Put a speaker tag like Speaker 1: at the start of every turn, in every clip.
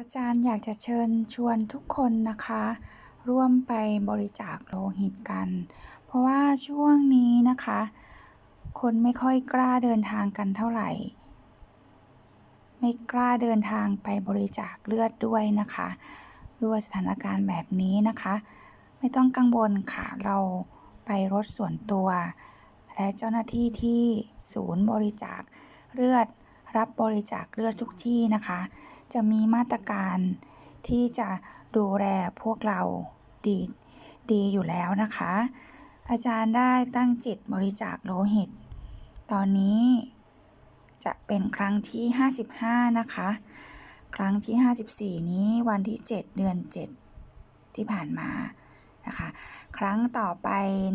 Speaker 1: อาจารย์อยากจะเชิญชวนทุกคนนะคะ ร่วมไปบริจาคโลหิตกัน เพราะว่าช่วงนี้นะคะ คนไม่ค่อยกล้าเดินทางกันเท่าไหร่ ไม่กล้าเดินทางไปบริจาคเลือดด้วยนะคะด้วยสถานการณ์แบบนี้นะคะ ไม่ต้องกังวลค่ะเราไปรถส่วนตัว และเจ้าหน้าที่ที่ศูนย์บริจาคเลือด รับบริจาคเลือดทุกที่นะคะ จะมีมาตรการที่จะดูแลพวกเราดีดีอยู่แล้วนะคะ อาจารย์ได้ตั้งจิตบริจาคโลหิต ตอนนี้จะเป็นครั้งที่ 55 นะคะ ครั้งที่ 54 นี้วันที่ 7 เดือน 7 ที่ผ่านมานะคะ ครั้งต่อไป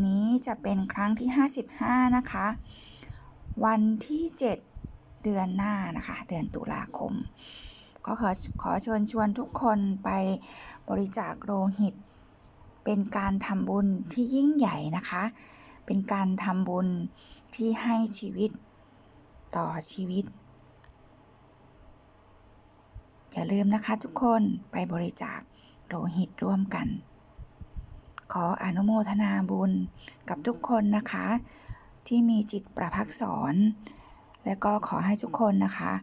Speaker 1: นี้จะเป็นครั้งที่ 55 นะคะ วันที่ 7 เดือนหน้านะคะ เดือนตุลาคม ก็ขอขอเชิญชวนทุกคนไปบริจาคโลหิต เป็นการทำบุญที่ยิ่งใหญ่นะคะ เป็นการทำบุญที่ให้ชีวิตต่อชีวิต อย่าลืมนะคะทุกคนไปบริจาคโลหิตร่วมกัน ขออนุโมทนาบุญกับทุกคนนะคะ ที่มีจิตประพักสอน และก็ขอให้ทุกคนนะคะ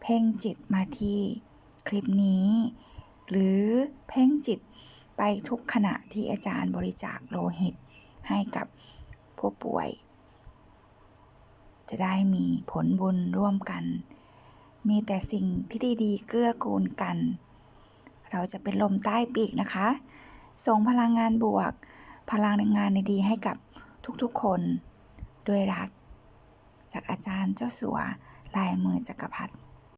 Speaker 1: เพ่งจิตมาที่คลิปนี้ หรือเพ่งจิตไปทุกขณะที่อาจารย์บริจาคโลหิตให้กับผู้ป่วย จะได้มีผลบุญร่วมกัน มีแต่สิ่งที่ดีๆ เกื้อกูลกัน เราจะเป็นลมใต้ปีกนะคะ ส่งพลังงานบวก พลังงานดีๆให้กับทุกๆคน ด้วยรัก จากอาจารย์เจ้าสัวลายมือจักรพรรดิ